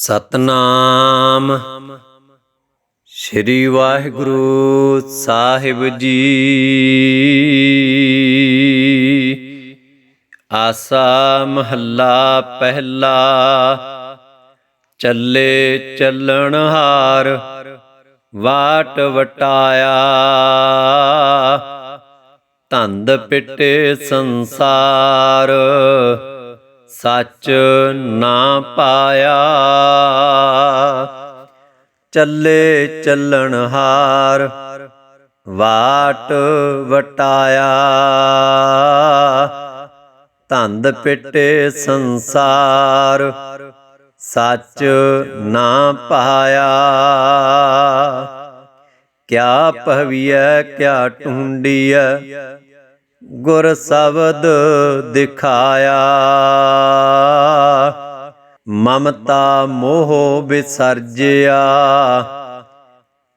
ਸਤਨਾਮ। ਸ੍ਰੀ ਵਾਹਿਗੁਰੂ ਸਾਹਿਬ ਜੀ। ਆਸਾ ਮਹੱਲਾ ਪਹਿਲਾ, ਚੱਲੇ ਚੱਲਣ ਹਾਰ, ਵਾਟ ਵਟਾਇਆ। ਧੰਦ ਪਿੱਟੇ ਸੰਸਾਰ ਸੱਚ ਨਾ ਪਾਇਆ। ਚੱਲੇ ਚੱਲਣ ਹਾਰ, ਵਾਟ ਵਟਾਇਆ। ਧੰਦ ਪਿੱਟੇ ਸੰਸਾਰ, ਸੱਚ ਨਾ ਪਾਇਆ। ਕਿਆ ਭਵੀਐ ਕਿਆ ਢੂੰਡੀਐ ਗੁਰ ਸ਼ਬਦ ਦਿਖਾਇਆ। ਮਮਤਾ ਮੋਹ ਵਿਸਰਜਿਆ।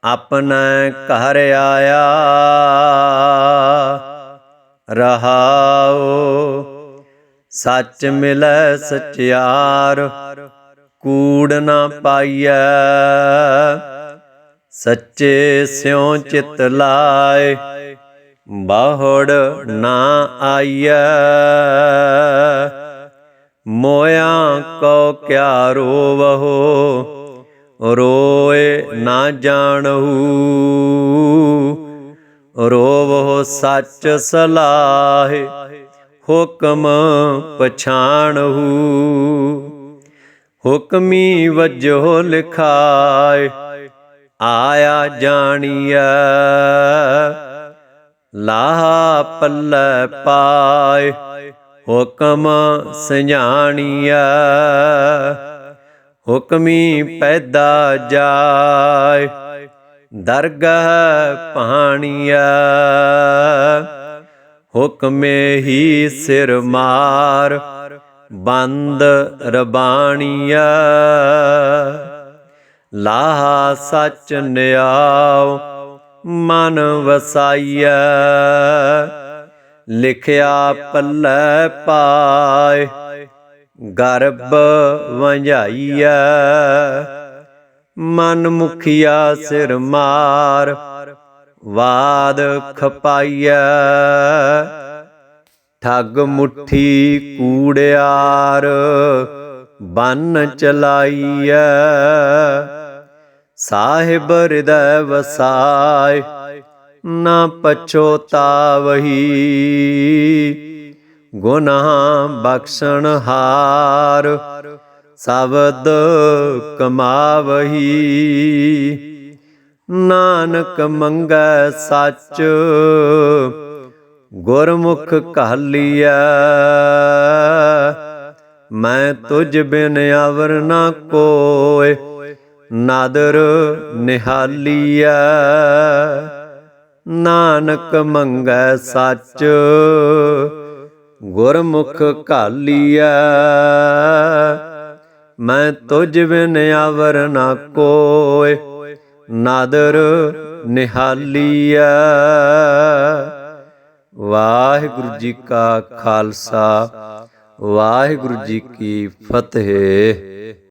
ਆਪਣਾ ਘਰ ਆਇਆ। ਰਹਾਉ, ਸੱਚ ਮਿਲੈ ਸਚਿਆਰ, ਕੂੜ ਨਾ ਪਾਈਐ। ਸੱਚੇ ਸਿਉ ਚਿਤ ਲਾਏ। ਬਾਹੜ ਨਾ ਆਈਐ। ਮੋਇਆ ਕੋ ਕਿਆ ਰੋਵਹੋ, ਰੋਏ ਨਾ ਜਾਣਹੂ। ਰੋਵਹੁ ਸੱਚ ਸਲਾਹੇ, ਹੁਕਮ ਪਛਾਣਹੂ। ਹੁਕਮੀ ਵਜੋ ਲਿਖਾਏ, ਆਇਆ ਜਾਣੀਐ। ਲਾਹ ਪੱਲੇ ਪਾਏ, ਹੁਕਮ ਸੰਝਾਣੀਐ ਹੁਕਮੀ ਪੈਦਾ ਜਾਏ, ਦਰਗਹ ਪਾਣੀਐ ਹੁਕਮੇ ਹੀ ਸਿਰ ਮਾਰ, ਬੰਦ ਰਬਾਣੀਐ। ਲਾਹਾ ਸੱਚ ਨਿਆਉ ਮਨ ਵਸਾਈਐ। ਲਿਖਿਆ ਪੱਲੇ ਪਾਏ ਗਰਬ ਵੰਝਾਈਐ। ਮਨ ਮੁਖੀਆ ਸਿਰ ਮਾਰ, ਵਾਦ ਖਪਾਈਐ। ਠੱਗ ਮੁਠੀ ਕੂੜਿਆਰ, ਬੰਨ ਚਲਾਈਐ। ਸਾਹਿਬ ਹਿਰਦੈ ਵਸਾਇ, ਨਾ ਪਛੋਤਾਵਹੀ ਗੁਨਾਹ ਬਖਸ਼ਣ ਹਾਰ, ਸਬਦ ਕਮਾਵਹੀ। ਨਾਨਕ ਮੰਗੈ ਸੱਚ, ਗੁਰਮੁਖ ਕਹਾਲੀਐ ਮੈਂ ਤੁਝ ਬਿਨ ਅਵਰ ਨਾ ਕੋਇ ਨਾਦਰ ਨਿਹਾਲੀਐ। ਨਾਨਕ ਮੰਗੈ ਸੱਚ, ਗੁਰਮੁਖ ਘਾਲੀਐ। ਮੈਂ ਤੁਝ ਬਿਨ ਅਵਰ ਨਾ ਕੋਇ, ਨਾਦਰ ਨਿਹਾਲੀਐ। ਵਾਹਿਗੁਰੂ ਜੀ ਕਾ ਖਾਲਸਾ, ਵਾਹਿਗੁਰੂ ਜੀ ਕੀ ਫਤਿਹ।